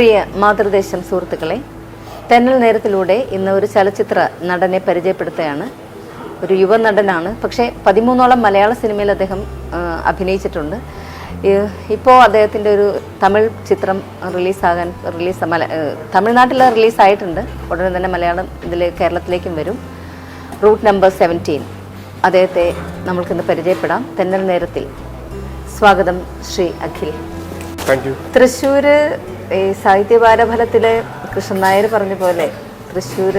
പ്രിയ മാതൃദേശം സുഹൃത്തുക്കളെ തെന്നൽ നേരത്തിലൂടെ ഇന്ന് ഒരു ചലച്ചിത്ര നടനെ പരിചയപ്പെടുത്തുകയാണ്. ഒരു യുവ നടനാണ്. പക്ഷേ പതിമൂന്നോളം മലയാള സിനിമയിൽ അദ്ദേഹം അഭിനയിച്ചിട്ടുണ്ട്. ഇപ്പോൾ അദ്ദേഹത്തിന്റെ ഒരു തമിഴ് ചിത്രം റിലീസാകാൻ റിലീസ് മല തമിഴ്നാട്ടിൽ റിലീസായിട്ടുണ്ട്. ഉടനെ തന്നെ മലയാളം ഇതിൽ കേരളത്തിലേക്കും വരും. Route number seventeen. അദ്ദേഹത്തെ നമ്മൾക്കിന്ന് പരിചയപ്പെടാം. തെന്നൽ നേരത്തിൽ സ്വാഗതം ശ്രീ അഖിൽ. തൃശ്ശൂർ ഈ സാഹിത്യപാരഫലത്തിലെ കൃഷ്ണനായർ പറഞ്ഞ പോലെ തൃശ്ശൂർ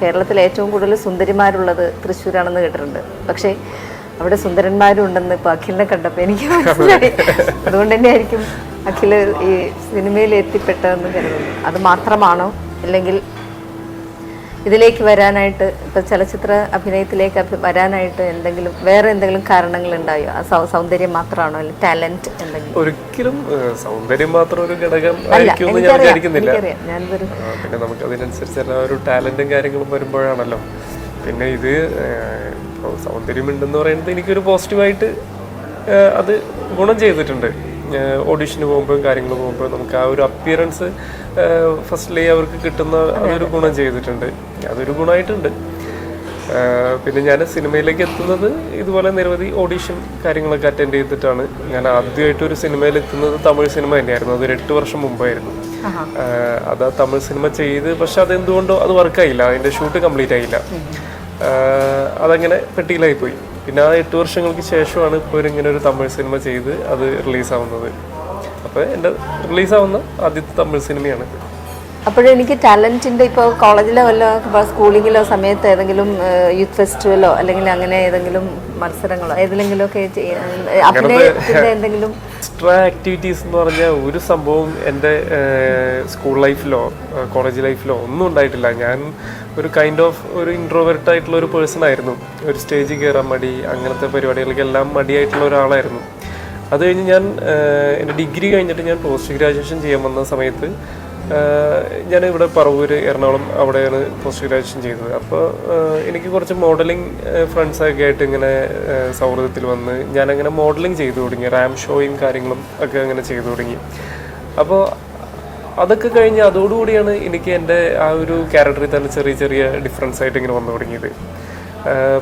കേരളത്തിൽ ഏറ്റവും കൂടുതൽ സുന്ദരിമാരുള്ളത് തൃശ്ശൂരാണെന്ന് കേട്ടിട്ടുണ്ട്. പക്ഷേ അവിടെ സുന്ദരന്മാരും ഉണ്ടെന്ന് ഇപ്പോൾ അഖിലിനെ കണ്ടപ്പോൾ എനിക്ക് മനസ്സിലായി. അതുകൊണ്ട് തന്നെ ആയിരിക്കും ഈ സിനിമയിൽ എത്തിപ്പെട്ടതെന്ന് കരുതുന്നു. അത് മാത്രമാണോ? അല്ലെങ്കിൽ ഇതിലേക്ക് വരാനായിട്ട് ഇപ്പൊ ചലച്ചിത്ര അഭിനയത്തിലേക്ക് വരാനായിട്ട് എന്തെങ്കിലും വേറെ എന്തെങ്കിലും കാരണങ്ങൾ ഉണ്ടായോ ആ സൗന്ദര്യം മാത്രമാണോ? അല്ലെങ്കിൽ ടാലന്റ് എന്തെങ്കിലും? ഒരിക്കലും സൗന്ദര്യം മാത്രം ഒരു ഘടകം ഞാനൊരു പിന്നെ നമുക്ക് അതിനനുസരിച്ച് ഒരു ടാലന്റും കാര്യങ്ങളും വരുമ്പോഴാണല്ലോ. പിന്നെ ഇത് സൗന്ദര്യമുണ്ടെന്ന് സൗന്ദര്യം ഉണ്ടെന്ന് പറയുന്നത് എനിക്കൊരു പോസിറ്റീവായിട്ട് അത് ഗുണം ചെയ്തിട്ടുണ്ട്. ഓഡിഷന് പോകുമ്പോൾ കാര്യങ്ങൾ പോകുമ്പോൾ നമുക്ക് ആ ഒരു അപ്പിയറൻസ് ഫസ്റ്റ്ലി അവർക്ക് കിട്ടുന്ന അതൊരു ഗുണം ചെയ്തിട്ടുണ്ട്. അതൊരു ഗുണമായിട്ടുണ്ട്. പിന്നെ ഞാൻ സിനിമയിലേക്ക് എത്തുന്നത് ഇതുപോലെ നിരവധി ഓഡീഷൻ കാര്യങ്ങളൊക്കെ അറ്റൻഡ് ചെയ്തിട്ടാണ്. ഞാൻ ആദ്യമായിട്ട് ഒരു സിനിമയിൽ എത്തുന്നത് തമിഴ് സിനിമ തന്നെയായിരുന്നു. അതൊരു എട്ട് വർഷം മുമ്പായിരുന്നു. അത് ആ തമിഴ് സിനിമ ചെയ്ത് പക്ഷെ അതെന്തുകൊണ്ടോ അത് വർക്കായില്ല അതിന്റെ ഷൂട്ട് കംപ്ലീറ്റ് ആയില്ല. അതങ്ങനെ പെട്ടിയിലായി പോയി പിന്നെ ആ എട്ട് വർഷങ്ങൾക്ക് ശേഷമാണ് ഇപ്പോൾ ഇങ്ങനെ ഒരു തമിഴ് സിനിമ ചെയ്ത് അത് റിലീസാവുന്നത്. അപ്പോൾ എന്റെ റിലീസാവുന്ന ആദ്യത്തെ തമിഴ് സിനിമയാണ് അപ്പോഴെനിക്ക് ടാലന്റിന്റെ ഇപ്പോൾ കോളേജിലോ വല്ല സ്കൂളിങ്ങിലോ സമയത്ത് ഏതെങ്കിലും യൂത്ത് ഫെസ്റ്റിവലോ അല്ലെങ്കിൽ അങ്ങനെ ഏതെങ്കിലും മത്സരങ്ങളോ ഏതെങ്കിലും ഒക്കെ അഭിനയത്തിന്റെ എന്തെങ്കിലും എക്സ്ട്രാ ആക്ടിവിറ്റീസ് എന്ന് പറഞ്ഞാൽ ഒരു സംഭവം എന്റെ സ്കൂൾ ലൈഫിലോ കോളേജ് ലൈഫിലോ ഒന്നും ഉണ്ടായിട്ടില്ല. ഞാൻ ഒരു കൈൻഡ് ഓഫ് ഒരു ഇൻട്രോവേർട്ട് ആയിട്ടുള്ള ഒരു പേഴ്സൺ ആയിരുന്നു. ഒരു സ്റ്റേജിൽ കയറാൻ മടി അങ്ങനത്തെ പരിപാടികൾക്കെല്ലാം മടിയായിട്ടുള്ള ഒരാളായിരുന്നു. അത് കഴിഞ്ഞ് ഞാൻ എന്റെ ഡിഗ്രി കഴിഞ്ഞിട്ട് ഞാൻ പോസ്റ്റ് ഗ്രാജുവേഷൻ ചെയ്യാൻ വന്ന സമയത്ത് ഞാൻ ഇവിടെ പറവൂര് എറണാകുളം അവിടെയാണ് പോസ്റ്റ് ഗ്രാജുവേഷൻ ചെയ്തത്. അപ്പോൾ എനിക്ക് കുറച്ച് മോഡലിംഗ് ഫ്രണ്ട്സൊക്കെ ആയിട്ട് ഇങ്ങനെ സൗഹൃദത്തിൽ വന്ന് ഞാനങ്ങനെ മോഡലിംഗ് ചെയ്തു തുടങ്ങി. റാം ഷോയും കാര്യങ്ങളും ഒക്കെ അങ്ങനെ ചെയ്തു തുടങ്ങി. അപ്പോൾ അതൊക്കെ കഴിഞ്ഞ് അതോടുകൂടിയാണ് എനിക്ക് എന്റെ ആ ഒരു ക്യാരക്ടറിൽ തന്നെ ചെറിയ ചെറിയ ഡിഫറൻസ് ആയിട്ട് ഇങ്ങനെ വന്നു തുടങ്ങിയത്.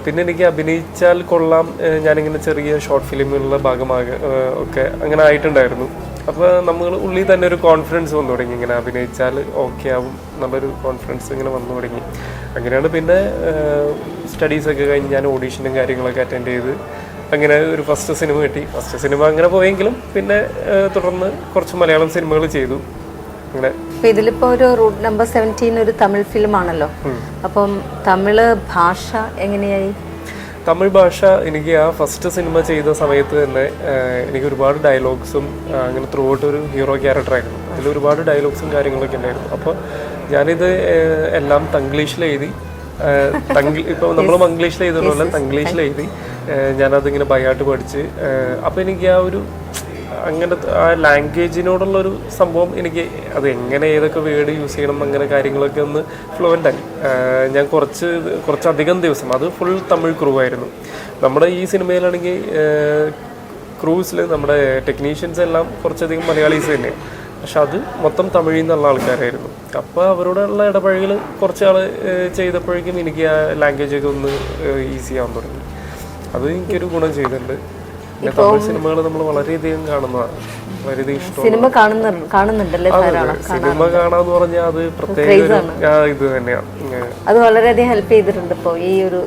പിന്നെ എനിക്ക് അഭിനയിച്ചാൽ കൊള്ളാം. ഞാനിങ്ങനെ ചെറിയ ഷോർട്ട് ഫിലിമുകളുടെ ഭാഗമാകെ ഒക്കെ അങ്ങനെ ആയിട്ടുണ്ടായിരുന്നു. അപ്പോൾ നമ്മൾ ഉള്ളിൽ തന്നെ ഒരു കോൺഫിഡൻസ് വന്നു തുടങ്ങി. ഇങ്ങനെ അഭിനയിച്ചാൽ ഓക്കെ ആവും എന്നുള്ളൊരു കോൺഫിഡൻസ് ഇങ്ങനെ വന്നു തുടങ്ങി. അങ്ങനെയാണ് പിന്നെ സ്റ്റഡീസൊക്കെ കഴിഞ്ഞ് ഞാൻ ഓഡീഷനും കാര്യങ്ങളൊക്കെ അറ്റൻഡ് ചെയ്ത് അങ്ങനെ ഒരു ഫസ്റ്റ് സിനിമ കിട്ടി. ഫസ്റ്റ് സിനിമ അങ്ങനെ പോയെങ്കിലും പിന്നെ തുടർന്ന് കുറച്ച് മലയാളം സിനിമകൾ ചെയ്തു. അങ്ങനെ. ഇതിലിപ്പോ ഒരു റൂട്ട് നമ്പർ സെവന്റീൻ ഒരു തമിഴ് ഫിലിം ആണല്ലോ. അപ്പം തമിഴ് ഭാഷ എങ്ങനെയായി? തമിഴ് ഭാഷ എനിക്ക് ആ ഫസ്റ്റ് സിനിമ ചെയ്ത സമയത്ത് തന്നെ എനിക്ക് ഒരുപാട് ഡയലോഗ്സും അങ്ങനെ ത്രൂ ഔട്ട് ഒരു ഹീറോ ക്യാരക്ടറായിരുന്നു അതിൽ ഒരുപാട് ഡയലോഗ്സും കാര്യങ്ങളൊക്കെ ഉണ്ടായിരുന്നു. അപ്പോൾ ഞാനിത് എല്ലാം തംഗ്ലീഷിൽ എഴുതി തംഗ്ലി ഇപ്പോൾ നമ്മൾ മംഗ്ലീഷിൽ എഴുതുന്ന പോലെ തംഗ്ലീഷിൽ എഴുതി ഞാനതിങ്ങനെ ബൈ ആയിട്ട് പഠിച്ച് അപ്പോൾ എനിക്ക് ആ ഒരു അങ്ങനത്തെ ആ ലാംഗ്വേജിനോടുള്ള ഒരു സംഭവം എനിക്ക് അത് എങ്ങനെ ഏതൊക്കെ വേർഡ് യൂസ് ചെയ്യണം അങ്ങനെ കാര്യങ്ങളൊക്കെ ഒന്ന് ഫ്ലുവന്റ് ആയി. ഞാൻ കുറച്ച് കുറച്ചധികം ദിവസം അത് ഫുൾ തമിഴ് ക്രൂ ആയിരുന്നു. നമ്മുടെ ഈ സിനിമയിലാണെങ്കിൽ ക്രൂസിൽ നമ്മുടെ ടെക്നീഷ്യൻസ് എല്ലാം കുറച്ചധികം മലയാളീസ് തന്നെയാണ് പക്ഷെ അത് മൊത്തം തമിഴിൽ നിന്നുള്ള ആൾക്കാരായിരുന്നു. അപ്പോൾ അവരോടുള്ള ഇടപഴകൽ കുറച്ച് ആൾ ചെയ്തപ്പോഴേക്കും എനിക്ക് ആ ലാംഗ്വേജ് ഒക്കെ ഒന്ന് ഈസി ആവാൻ തുടങ്ങി. അത് എനിക്കൊരു ഗുണം ചെയ്തിട്ടുണ്ട്. പിന്നെ തമിഴ് സിനിമകൾ നമ്മൾ വളരെയധികം കാണുന്നതാണ് സിനിമ കാണുന്ന കാണുന്നുണ്ടല്ലേ സിനിമ കാണാന്ന് പറഞ്ഞാൽ അത് പ്രത്യേക ഇത് തന്നെയാണ്. അത് വളരെയധികം ഹെൽപ്പ് ചെയ്തിട്ടുണ്ട് ഇപ്പോൾ ഈ ഒരു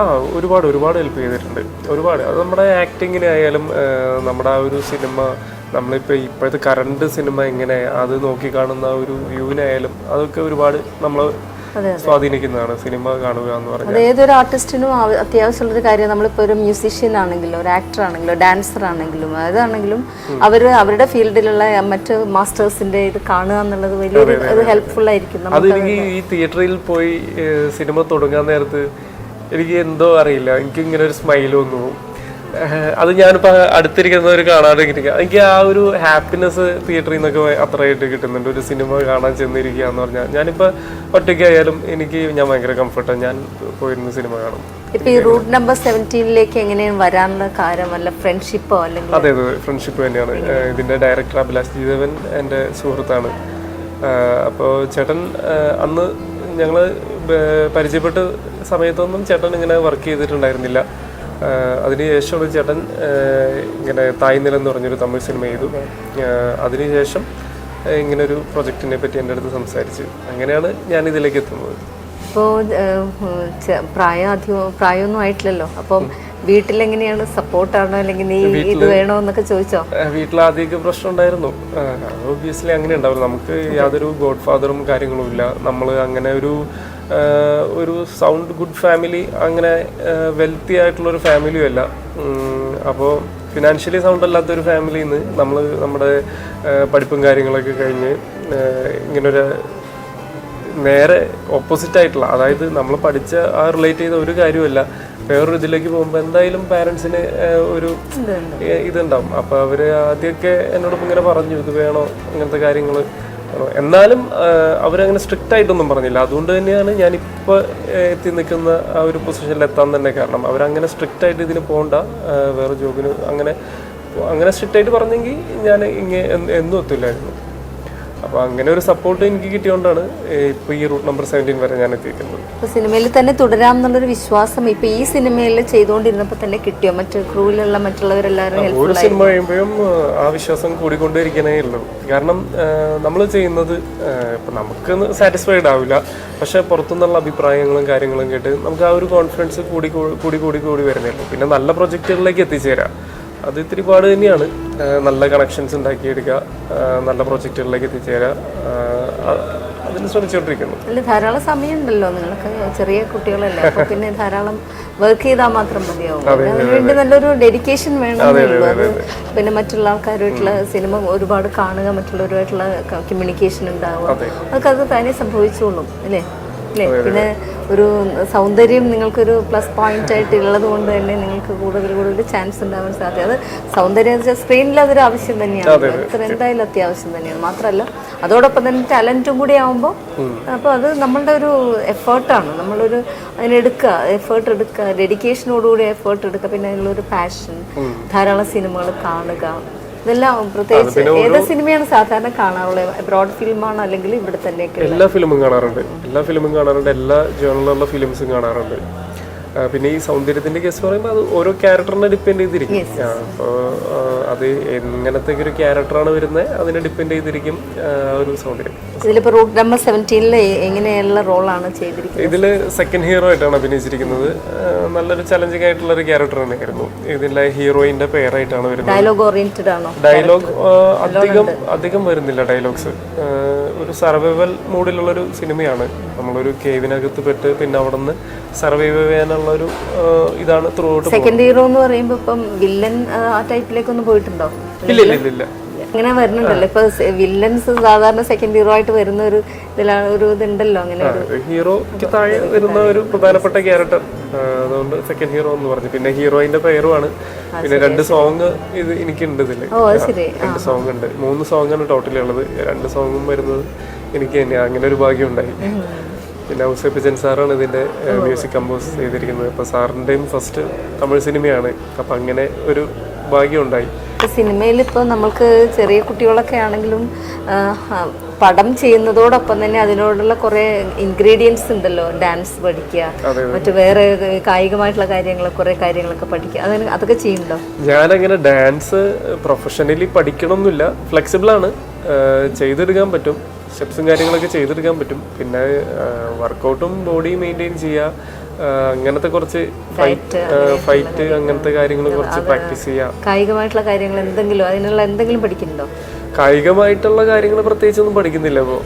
ആ ഒരുപാട് ഒരുപാട് ഹെൽപ്പ് ചെയ്തിട്ടുണ്ട്. ഒരുപാട്. അത് നമ്മുടെ ആക്ടിങ്ങിനായാലും നമ്മുടെ ആ ഒരു സിനിമ നമ്മളിപ്പോൾ ഇപ്പോഴത്തെ കറണ്ട് സിനിമ എങ്ങനെ അത് നോക്കി കാണുന്ന ഒരു വ്യൂവിനായാലും അതൊക്കെ ഒരുപാട് നമ്മൾ സ്വാധീനിക്കുന്നതാണ് സിനിമ കാണുക എന്ന് പറഞ്ഞാൽ. അത് ഏതൊരു ആർട്ടിസ്റ്റിനും അത്യാവശ്യമുള്ളൊരു കാര്യം. നമ്മളിപ്പോൾ ഒരു മ്യൂസീഷ്യൻ ആണെങ്കിലും ഒരു ആക്ടർ ആണെങ്കിലും ഡാൻസർ ആണെങ്കിലും അതാണെങ്കിലും അവർ അവരുടെ ഫീൽഡിലുള്ള മറ്റ് മാസ്റ്റേഴ്സിന്റെ ഇത് കാണുക എന്നുള്ളത് വലിയൊരു ഹെൽപ്ഫുൾ ആയിരിക്കും. അത് എനിക്ക് ഈ തിയേറ്ററിൽ പോയി സിനിമ തുടങ്ങാൻ നേരത്ത് എനിക്ക് എന്തോ അറിയില്ല. എനിക്ക് ഇങ്ങനെ ഒരു സ്മൈൽ വന്നു. അത് ഞാനിപ്പോ അടുത്തിരിക്കുന്നവർ കാണാണ്ടിരിക്കുക എനിക്ക് ആ ഒരു ഹാപ്പിനെസ് തിയേറ്ററിൽ നിന്നൊക്കെ അത്രയായിട്ട് കിട്ടുന്നുണ്ട്. ഒരു സിനിമ കാണാൻ ചെന്നിരിക്കുക എന്ന് പറഞ്ഞാൽ ഞാനിപ്പോ ഒറ്റയ്ക്കായാലും എനിക്ക് ഞാൻ ഭയങ്കര കംഫർട്ടാണ് ഞാൻ പോയിരുന്ന സിനിമ കാണും. ഇപ്പൊ ഈ റൂട്ട് നമ്പർ സെവന്റീനിലേക്ക് എങ്ങനെയാണ് വരാനുള്ള കാര്യമല്ല ഫ്രണ്ട്ഷിപ്പോ അല്ലെങ്കിൽ അതെ അതെ. ഫ്രണ്ട്ഷിപ്പ് തന്നെയാണ്. ഇതിന്റെ ഡയറക്ടർ അഭിലാഷ് ജീതവൻ എന്റെ സുഹൃത്താണ്. അപ്പോൾ ചേട്ടൻ അന്ന് ഞങ്ങൾ പരിചയപ്പെട്ട സമയത്തൊന്നും ചേട്ടൻ ഇങ്ങനെ വർക്ക് ചെയ്തിട്ടുണ്ടായിരുന്നില്ല. ഒരു ചേട്ടൻ ഇങ്ങനെ തായ്നിലം എന്ന് പറഞ്ഞൊരു തമിഴ് സിനിമ ചെയ്തു. അതിനുശേഷം ഇങ്ങനെ ഒരു പ്രൊജക്റ്റിനെ പറ്റി എന്റെ അടുത്ത് സംസാരിച്ചു. അങ്ങനെയാണ് ഞാൻ ഇതിലേക്ക് എത്തുന്നത് ഇപ്പോൾ പ്രായം അധികം പ്രായമൊന്നും ആയിട്ടില്ലല്ലോ. അപ്പം വീട്ടിലെങ്ങനെയാണ് സപ്പോർട്ടാണോ അല്ലെങ്കിൽ നീ ഇത് വേണോ എന്നൊക്കെ ചോദിച്ചോ? വീട്ടിൽ ആദ്യമൊക്കെ പ്രശ്നം ഉണ്ടായിരുന്നു. ഒബിയസ്ലി അങ്ങനെ ഉണ്ടാവില്ല. നമുക്ക് യാതൊരു ഗോഡ് ഫാദറും കാര്യങ്ങളും ഇല്ല. നമ്മൾ അങ്ങനെ ഒരു ഒരു സൗണ്ട് ഗുഡ് ഫാമിലി അങ്ങനെ വെൽത്തി ആയിട്ടുള്ള ഒരു ഫാമിലിയും അല്ല. അപ്പോൾ ഫിനാൻഷ്യലി സൗണ്ട് അല്ലാത്തൊരു ഫാമിലിയിൽ നിന്ന് നമ്മൾ നമ്മുടെ പഠിപ്പും കാര്യങ്ങളൊക്കെ കഴിഞ്ഞ് ഇങ്ങനൊരു നേരെ ഓപ്പോസിറ്റ് ആയിട്ടുള്ള അതായത് നമ്മൾ പഠിച്ച ആ റിലേറ്റ് ചെയ്ത ഒരു കാര്യമല്ല വേറൊരു ഇതിലേക്ക് പോകുമ്പോൾ എന്തായാലും പാരൻസിന് ഒരു ഇതുണ്ടാവും. അപ്പോൾ അവർ ആദ്യമൊക്കെ എന്നോടൊപ്പം ഇങ്ങനെ പറഞ്ഞു ഇത് വേണോ? അങ്ങനത്തെ കാര്യങ്ങൾ എന്നാലും അവരങ്ങനെ സ്ട്രിക്റ്റ് ആയിട്ടൊന്നും പറഞ്ഞില്ല. അതുകൊണ്ട് തന്നെയാണ് ഞാനിപ്പോൾ എത്തി നിൽക്കുന്ന ആ ഒരു പൊസിഷനിൽ എത്താൻ തന്നെ കാരണം അവരങ്ങനെ സ്ട്രിക്റ്റ് ആയിട്ട് ഇതിന് പോകണ്ട വേറെ ജോബിന് അങ്ങനെ അങ്ങനെ സ്ട്രിക്റ്റ് ആയിട്ട് പറഞ്ഞെങ്കിൽ ഞാൻ ഇങ്ങനെ എന്നും എത്തില്ലായിരുന്നു. അപ്പോൾ അങ്ങനെ ഒരു സപ്പോർട്ട് എനിക്ക് കിട്ടിയോണ്ടാണ് ഇപ്പൊ ഈ റൂട്ട് നമ്പർ സെവന്റീൻ വരെ ഞാൻ എത്തിയിരിക്കുന്നത്. സിനിമയിൽ തന്നെ തുടരാം എന്നുള്ളൊരു വിശ്വാസം ഇപ്പൊ ഈ സിനിമയിൽ ചെയ്തുകൊണ്ടിരുന്നപ്പോൾ തന്നെ കിട്ടിയോ? മറ്റു ക്രൂവിലുള്ള മറ്റുള്ളവരെല്ലാവരും ഒരു സിനിമ കഴിയുമ്പോഴും ആ വിശ്വാസം കൂടിക്കൊണ്ടേയിരിക്കണേ ഉള്ളൂ. കാരണം നമ്മൾ ചെയ്യുന്നത് ഇപ്പൊ നമുക്ക് സാറ്റിസ്ഫൈഡ് ആവില്ല. പക്ഷെ പുറത്തുനിന്നുള്ള അഭിപ്രായങ്ങളും കാര്യങ്ങളും കേട്ട് നമുക്ക് ആ ഒരു കോൺഫിഡൻസ് കൂടി കൂടി കൂടി കൂടി വരുന്നേ പിന്നെ നല്ല പ്രൊജക്റ്റുകളിലേക്ക് എത്തിച്ചേരാം. അത് ഇത്തിരി പാട് തന്നെയാണ്. നല്ല കണക്ഷൻസ് ഉണ്ടാക്കിയെടുക്കുക. നല്ല പ്രോജക്റ്റുകളിലേക്ക് എത്തിച്ചേരുക. അതിന് ശ്രമിച്ചുകൊണ്ടിരിക്കുന്നു. അല്ല ധാരാളം സമയമുണ്ടല്ലോ. നിങ്ങൾക്ക് ചെറിയ കുട്ടികളല്ലേ. അപ്പൊ പിന്നെ ധാരാളം വർക്ക് ചെയ്താൽ മാത്രം മതിയാവും. നല്ലൊരു ഡെഡിക്കേഷൻ വേണം പിന്നെ മറ്റുള്ള ആൾക്കാരുമായിട്ടുള്ള സിനിമ ഒരുപാട് കാണുക മറ്റുള്ളവരുമായിട്ടുള്ള കമ്മ്യൂണിക്കേഷൻ ഉണ്ടാവുക. അതൊക്കെ അത് തന്നെ സംഭവിച്ചോളും അല്ലേ? അല്ലേ? പിന്നെ ഒരു സൗന്ദര്യം നിങ്ങൾക്കൊരു പ്ലസ് പോയിന്റ് ആയിട്ട് ഉള്ളത് കൊണ്ട് തന്നെ നിങ്ങൾക്ക് കൂടുതൽ കൂടുതൽ ചാൻസ് ഉണ്ടാവാൻ സാധ്യത. അത് സൗന്ദര്യം സ്ക്രീനിൽ അതൊരു ആവശ്യം തന്നെയാണ്. അത്ര എന്തായാലും അത്യാവശ്യം തന്നെയാണ്. മാത്രമല്ല അതോടൊപ്പം തന്നെ ടാലന്റും കൂടി ആവുമ്പോൾ അപ്പോൾ അത് നമ്മളുടെ ഒരു എഫേർട്ടാണ് നമ്മളൊരു അതിനെടുക്കുക എഫേർട്ട് എടുക്കുക ഡെഡിക്കേഷനോടുകൂടി എഫേർട്ട് എടുക്കുക. പിന്നെ അതിനുള്ളൊരു പാഷൻ ധാരാളം സിനിമകൾ കാണുക. ഇതെല്ലാം പ്രത്യേകിച്ച് ഏത് സിനിമയാണ് സാധാരണ കാണാറുള്ളത് അബ്രോഡ് ഫിലിമാണോ അല്ലെങ്കിൽ ഇവിടെ തന്നെയൊക്കെ എല്ലാ ഫിലിമും കാണാറുണ്ട്. എല്ലാ ഫിലിമും കാണാറുണ്ട്. എല്ലാ ജേണലുള്ള ഫിലിംസും കാണാറുണ്ട്. പിന്നെ ഈ സൗന്ദര്യത്തിന്റെ കേസ് പറയുമ്പോൾ അത് ഓരോ ക്യാരക്ടറിനെ ഡിപ്പെൻഡ് ചെയ്തിരിക്കും. അപ്പോൾ അത് എങ്ങനത്തെ ഒരു ക്യാരക്ടറാണ് വരുന്നത് അതിനെ ഡിപ്പെൻഡ് ചെയ്തിരിക്കും ഒരു സൗന്ദര്യം. ഇതിലിപ്പോൾ റൂട്ട് നമ്പർ സെവന്റീനിൽ എങ്ങനെയുള്ള റോളാണ് ചെയ്തിരിക്കുന്നത്? ഇതിൽ സെക്കൻഡ് ഹീറോ ആയിട്ടാണ് അഭിനയിച്ചിരിക്കുന്നത്. നല്ലൊരു ചലഞ്ചിങ് ആയിട്ടുള്ള ഒരു ക്യാരക്ടർ തന്നെയായിരുന്നു. ഇതിലെ ഹീറോയിന്റെ പേരായിട്ടാണ് വരുന്നത്. ഡയലോഗ് ഓറിയന്റഡ് ആണോ? ഡയലോഗ് അധികം അധികം വരുന്നില്ല ഡയലോഗ്സ് ഒരു സർവൈവൽ മൂഡിലുള്ള ഒരു സിനിമയാണ് നമ്മളൊരു കേവിനകത്ത് പെട്ട് പിന്നെ അവിടെ നിന്ന് സർവൈവ് ചെയ്യാനുള്ള ഒരു ഇതാണ് ത്രൂ ഔട്ട് സെക്കൻഡ് ഹീറോ എന്ന് പറയുമ്പോൾ ഇപ്പം വില്ലൻ ആ ടൈപ്പിലേക്കൊന്നും പോയിട്ടുണ്ടോ? ഇല്ല ഇല്ല ഇല്ല അങ്ങനെ വരുന്നുണ്ടല്ലോ. ഇപ്പൊ വില്ലൻസ് സാധാരണ സെക്കൻഡ് ഹീറോ ആയിട്ട് വരുന്ന ഒരു ഇതിലാണ് ഒരു ഇതുണ്ടല്ലോ അങ്ങനെ ഹീറോയ്ക്ക് താഴെ വരുന്ന ഒരു പ്രധാനപ്പെട്ട ക്യാരക്ടർ അതുകൊണ്ട് സെക്കൻഡ് ഹീറോ എന്ന് പറഞ്ഞു. പിന്നെ ഹീറോയിന്റെ പേരുമാണ്. പിന്നെ രണ്ട് സോങ് ഇത് എനിക്കുണ്ട് ഇതിൽ. രണ്ട് സോങ് ഉണ്ട്. മൂന്ന് സോങ് ആണ് ടോട്ടലി ഉള്ളത്. രണ്ട് സോങ്ങും വരുന്നത് എനിക്ക് തന്നെ അങ്ങനെ ഒരു ഭാഗ്യം ഉണ്ടായി. പിന്നെ ഔസേപ്പച്ചൻ സാറാണ് ഇതിന്റെ മ്യൂസിക് കമ്പോസ് ചെയ്തിരിക്കുന്നത്. അപ്പോൾ സാറിന്റെയും ഫസ്റ്റ് തമിഴ് സിനിമയാണ്. അപ്പം അങ്ങനെ ഒരു ഭാഗ്യം ഉണ്ടായി. സിനിമയിൽ ഇപ്പോൾ നമ്മൾക്ക് ചെറിയ കുട്ടികളൊക്കെ ആണെങ്കിലും പടം ചെയ്യുന്നതോടൊപ്പം തന്നെ അതിനോടുള്ള കുറേ ഇൻഗ്രീഡിയൻസ് ഉണ്ടല്ലോ. ഡാൻസ് പഠിക്കുക മറ്റു വേറെ കായികമായിട്ടുള്ള കാര്യങ്ങൾ കുറേ കാര്യങ്ങളൊക്കെ പഠിക്കുക അതിന് അതൊക്കെ ചെയ്യുന്നുണ്ടോ? ഞാനങ്ങനെ ഡാൻസ് പ്രൊഫഷണലി പഠിക്കണമെന്നില്ല ഫ്ലെക്സിബിൾ ആണ്. ചെയ്തെടുക്കാൻ പറ്റും. സ്റ്റെപ്സും കാര്യങ്ങളൊക്കെ ചെയ്തെടുക്കാൻ പറ്റും. പിന്നെ വർക്കൗട്ടും ബോഡി മെയിന്റെയിൻ ചെയ്യുക അങ്ങനത്തെ കുറച്ച് ഫൈറ്റ് ഫൈറ്റ് അങ്ങനത്തെ കാര്യങ്ങൾ കുറച്ച് പ്രാക്ടീസ് ചെയ്യുക കായികമായിട്ടുള്ള കാര്യങ്ങൾ എന്തെങ്കിലും അതിനുള്ള എന്തെങ്കിലും പഠിക്കുന്നുണ്ടോ? കായികമായിട്ടുള്ള കാര്യങ്ങൾ പ്രത്യേകിച്ചൊന്നും പഠിക്കുന്നില്ല ഇപ്പോൾ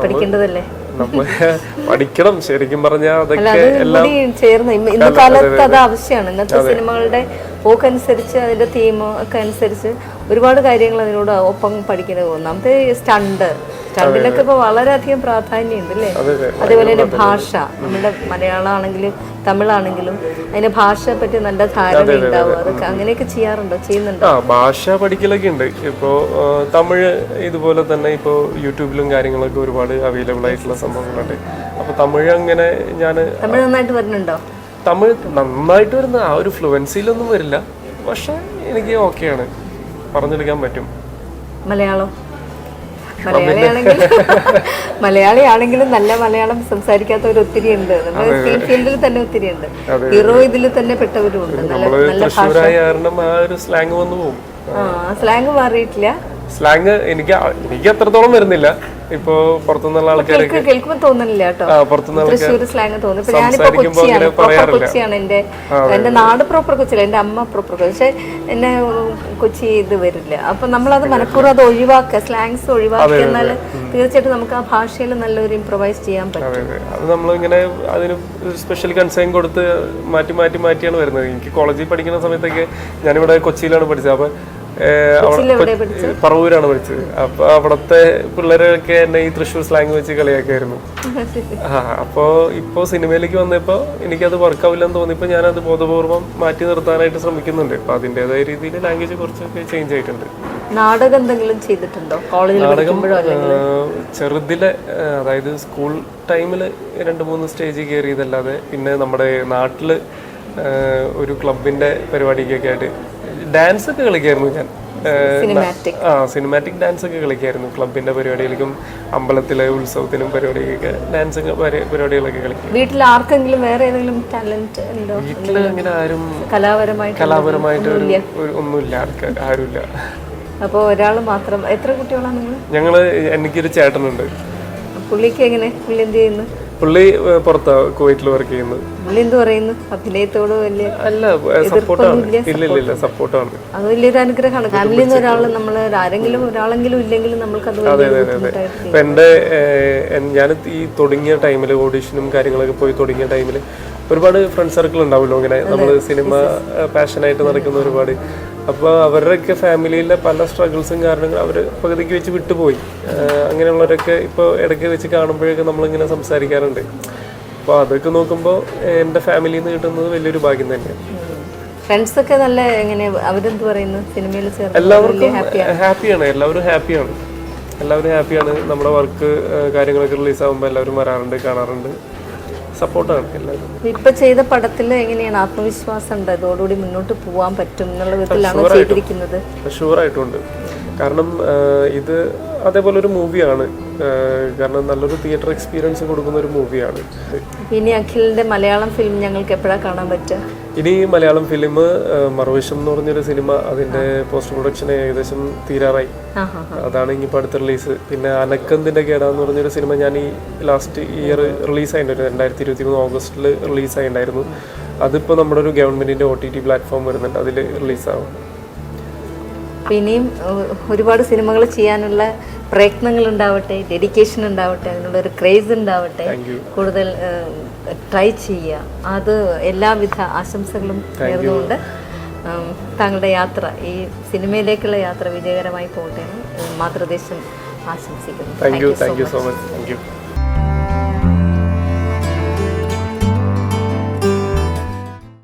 പഠിക്കേണ്ടതല്ലേ? പഠിക്കണം. ശരിക്കും പറഞ്ഞാൽ അതൊക്കെ എല്ലാം ചേർന്ന്. ഇന്ന് ഇന്ന് കാലത്ത് അത് ആവശ്യമാണ്. ഇന്നത്തെ സിനിമകളുടെ പോക്കനുസരിച്ച് അതിന്റെ തീം ഒക്കെ അനുസരിച്ച് ഒരുപാട് കാര്യങ്ങൾ അതിനോട് ഒപ്പം പഠിക്കുന്നത് ഒന്നാമത്തെ സ്റ്റണ്ട് കണ്ണിനൊക്കെ ഇപ്പൊ വളരെയധികം പ്രാധാന്യമുണ്ട് അല്ലേ? അതെ അതെ അതേപോലെ തന്നെ ഭാഷ നമ്മുടെ മലയാളമാണെങ്കിലും തമിഴാണെങ്കിലും അതിന്റെ ഭാഷയെ പറ്റി നല്ല ധാരണ ഉണ്ടാവും. അതൊക്കെ അങ്ങനെയൊക്കെ ചെയ്യാറുണ്ടോ? ചെയ്യുന്നുണ്ടോ? ഭാഷ പഠിക്കലൊക്കെ ഉണ്ട്. ഇപ്പോ തമിഴ് ഇതുപോലെ തന്നെ ഇപ്പോ യൂട്യൂബിലും കാര്യങ്ങളൊക്കെ ഒരുപാട് അവൈലബിൾ ആയിട്ടുള്ള സംഭവങ്ങളുണ്ട്. അപ്പൊ തമിഴ് അങ്ങനെ ഞാൻ തമിഴ് നന്നായിട്ട് വരുന്നുണ്ടോ? തമിഴ് നന്നായിട്ട് വരുന്ന ആ ഒരു ഫ്ലുവൻസിയിലൊന്നും വരില്ല. പക്ഷെ എനിക്ക് ഓക്കെയാണ് പറഞ്ഞെടുക്കാൻ പറ്റും. മലയാളം? മലയാളിയാണെങ്കിൽ മലയാളിയാണെങ്കിലും നല്ല മലയാളം സംസാരിക്കാത്തവർ ഒത്തിരി ഉണ്ട്. നമ്മുടെ ഫീൽഡിൽ തന്നെ ഒത്തിരി ഉണ്ട്. ഹീറോ ഇതിൽ തന്നെ പെട്ടവരും ഉണ്ട്. നല്ല ഭാഷ. ആ സ്ലാങ് മാറിയിട്ടില്ല. സ്ലാങ് എനിക്ക് എനിക്ക് അത്രത്തോളം വരുന്നില്ല. ഇപ്പോ പുറത്തുനിന്നുള്ള ആൾക്കാരൊക്കെ കേൾക്ക് കേൾക്കുമ്പോൾ തോന്നുന്നില്ല കേട്ടോ. സ്ലാങ് തോന്നുന്നു. ഞാനിപ്പോ കൊച്ചിയാണ്. പ്രോപ്പർ കൊച്ചിയാണ് എന്റെ എന്റെ നാട് പ്രോപ്പർ കൊച്ചിയില്ല. എന്റെ അമ്മ പ്രോപ്പർ പക്ഷെ എന്നെ കൊച്ചി ഇത് വരില്ല. അപ്പൊ നമ്മളത് മനഃപൂർവം അത് ഒഴിവാക്കുക. സ്ലാങ്സ് ഒഴിവാക്കി എന്നാൽ തീർച്ചയായിട്ടും നമുക്ക് ആ ഭാഷയിൽ നല്ലൊരു ഇംപ്രവൈസ് ചെയ്യാൻ പറ്റും. അത്. നമ്മളിങ്ങനെ അതിന് സ്പെഷ്യൽ കൺസേൺ കൊടുത്ത് മാറ്റി മാറ്റി മാറ്റിയാണ് വരുന്നത്. എനിക്ക് കോളേജിൽ പഠിക്കുന്ന സമയത്തൊക്കെ ഞാനിവിടെ കൊച്ചിയിലാണ് പഠിച്ചത്. അപ്പൊ പറവൂരാണ് പഠിച്ചത്. അപ്പൊ അവിടത്തെ പിള്ളേരൊക്കെ എന്നെ ഈ തൃശ്ശൂർ സ്ലാങ് വെച്ച് കളിയാക്കായിരുന്നു ആ അപ്പോ ഇപ്പോ സിനിമയിലേക്ക് വന്നപ്പോ എനിക്കത് വർക്കാവില്ലെന്ന് തോന്നിയപ്പോ അത് ബോധപൂർവം മാറ്റി നിർത്താനായിട്ട് ശ്രമിക്കുന്നുണ്ട്. അപ്പൊ അതിന്റെതായ രീതിയിൽ ലാംഗ്വേജ് കുറച്ചൊക്കെ ചേഞ്ച് ആയിട്ടുണ്ട്. നാടകം എന്തെങ്കിലും ചെയ്തിട്ടുണ്ടോ? കോളേജിൽ നാടകം ചെറുതിലെ അതായത് സ്കൂൾ ടൈമിൽ രണ്ട് മൂന്ന് സ്റ്റേജ് കയറിയതല്ലാതെ പിന്നെ നമ്മുടെ നാട്ടിൽ ഒരു ക്ലബിന്റെ പരിപാടിക്കൊക്കെ ആയിട്ട് ഡാൻസ് ഒക്കെ കളിക്കായിരുന്നു ഞാൻ. സിനിമാറ്റിക് ആ സിനിമാറ്റിക് ഡാൻസ് ഒക്കെ കളിക്കായിരുന്നു. ക്ലബിന്റെ പരിപാടികൾക്കും അമ്പലത്തിലെ ഉത്സവത്തിനും പരിപാടിക്കൊക്കെ ഡാൻസ് പരിപാടികളൊക്കെ കളിക്കും. വീട്ടിൽ ആർക്കെങ്കിലും വേറെ ഏതെങ്കിലും ടാലന്റ് ഉണ്ടോ? വീട്ടിൽ അങ്ങനെ ആരും കലാപരമായിട്ട് കലാപരമായിട്ട് ഒരു ഒന്നുമില്ല. ആൾക്കാർ ആരുമില്ല. അപ്പോൾ ഒരാൾ മാത്രം. എത്ര കുട്ടികളാണ് നിങ്ങൾ ഞങ്ങൾ എനിക്കൊരു ചേട്ടനുണ്ട്. പുള്ളിക്ക് എങ്ങനെ? പുള്ളി എന്ത് ചെയ്യുന്നു? പുള്ളി പുറത്ത് കുവൈറ്റിൽ വർക്ക് ചെയ്യുന്നത്. പുള്ളി എന്ത് പറയുന്നു? അഭിനയത്തോട് വലിയ അല്ല സപ്പോർട്ടാണ്. ഇല്ല ഇല്ല ഇല്ല സപ്പോർട്ടാണ്. അത് വലിയൊരു അനുഗ്രഹമാണ്. ഫാമിലിയിൽ നിന്ന് ഒരാൾ നമ്മൾ ആരെങ്കിലും ഒരാളെങ്കിലും ഇല്ലെങ്കിലും നമ്മൾക്ക് അത് അതെ അതെ അതെ ഇപ്പൊ എന്റെ ഞാൻ ഈ തുടങ്ങിയ ടൈമിൽ ഓഡീഷനും കാര്യങ്ങളൊക്കെ പോയി തുടങ്ങിയ ടൈമിൽ ഒരുപാട് ഫ്രണ്ട് സർക്കിൾ ഉണ്ടാവുമല്ലോ ഇങ്ങനെ. നമ്മൾ സിനിമ പാഷനായിട്ട് നടക്കുന്ന ഒരുപാട് അപ്പോൾ അവരുടെയൊക്കെ ഫാമിലിയിലെ പല സ്ട്രഗിൾസും കാരണങ്ങൾ അവർ പകുതിക്ക് വെച്ച് വിട്ടുപോയി. അങ്ങനെയുള്ളവരൊക്കെ ഇപ്പോൾ ഇടയ്ക്ക് വെച്ച് കാണുമ്പോഴൊക്കെ നമ്മളിങ്ങനെ സംസാരിക്കാറുണ്ട്. അപ്പോൾ അതൊക്കെ നോക്കുമ്പോൾ എന്റെ ഫാമിലിയിൽ നിന്ന് കിട്ടുന്നത് വലിയൊരു ഭാഗ്യം തന്നെയാണ്. ഫ്രണ്ട്സ് ഒക്കെ നല്ല എങ്ങനെ അവരെന്ത് പറയുന്നു? സിനിമയിൽ എല്ലാവർക്കും ഹാപ്പിയാണ് എല്ലാവരും ഹാപ്പിയാണ്. എല്ലാവരും ഹാപ്പിയാണ്. നമ്മുടെ വർക്ക് കാര്യങ്ങളൊക്കെ റിലീസ് ആകുമ്പോൾ എല്ലാവരും വരാറുണ്ട് കാണാറുണ്ട്. സപ്പോർട്ടാണ് എല്ലാവരും ഇപ്പൊ ചെയ്ത പടത്തിൽ എങ്ങനെയാണ് ആത്മവിശ്വാസം ഉണ്ട്? ഇതോടുകൂടി മുന്നോട്ട് പോകാൻ പറ്റും എന്നുള്ള വിധത്തിലാണ് ചെയ്തിരിക്കുന്നത്? ഷുവറായിട്ടുണ്ട് കാരണം ഇത് അതേപോലെ ഒരു മൂവിയാണ് കാരണം നല്ലൊരു തിയേറ്റർ എക്സ്പീരിയൻസ് കൊടുക്കുന്ന ഒരു മൂവിയാണ്. ഇനി അഖിലിന്റെ മലയാളം ഫിലിം ഞങ്ങൾക്ക് എപ്പോഴാണ് കാണാൻ പറ്റുക? ഇനി മലയാളം ഫിലിം മറുവശം എന്ന് പറഞ്ഞൊരു സിനിമ അതിന്റെ പോസ്റ്റ് പ്രൊഡക്ഷൻ ഏകദേശം തീരാറായി. അതാണ് അതാണ് ഇപ്പൊ അടുത്ത റിലീസ്. പിന്നെ അനക്കന്തിന്റെ കേടാന്ന് പറഞ്ഞൊരു സിനിമ ഞാൻ ഈ ലാസ്റ്റ് ഇയർ റിലീസ് ആയിട്ടുണ്ടായിരുന്നു രണ്ടായിരത്തി ഇരുപത്തി മൂന്ന് ഓഗസ്റ്റിൽ റിലീസ് ആയിട്ടുണ്ടായിരുന്നു അതിപ്പോൾ നമ്മുടെ ഒരു ഗവൺമെന്റിന്റെ ഒ ടി ടി പ്ലാറ്റ്ഫോം വരുന്നുണ്ട്. അതിൽ റിലീസാവും. അപ്പൊ ഇനിയും ഒരുപാട് സിനിമകൾ ചെയ്യാനുള്ള പ്രയത്നങ്ങൾ ഉണ്ടാവട്ടെ ഡെഡിക്കേഷൻ ഉണ്ടാവട്ടെ അതിനുള്ള ഒരു ക്രേസ് ഉണ്ടാവട്ടെ കൂടുതൽ ട്രൈ ചെയ്യുക. അത് എല്ലാവിധ ആശംസകളും നേർന്നുകൊണ്ട് താങ്കളുടെ യാത്ര ഈ സിനിമയിലേക്കുള്ള യാത്ര വിജയകരമായി പോകട്ടെ എന്ന് മാതൃദേശം ആശംസിക്കുന്നു. Thank you so much thank you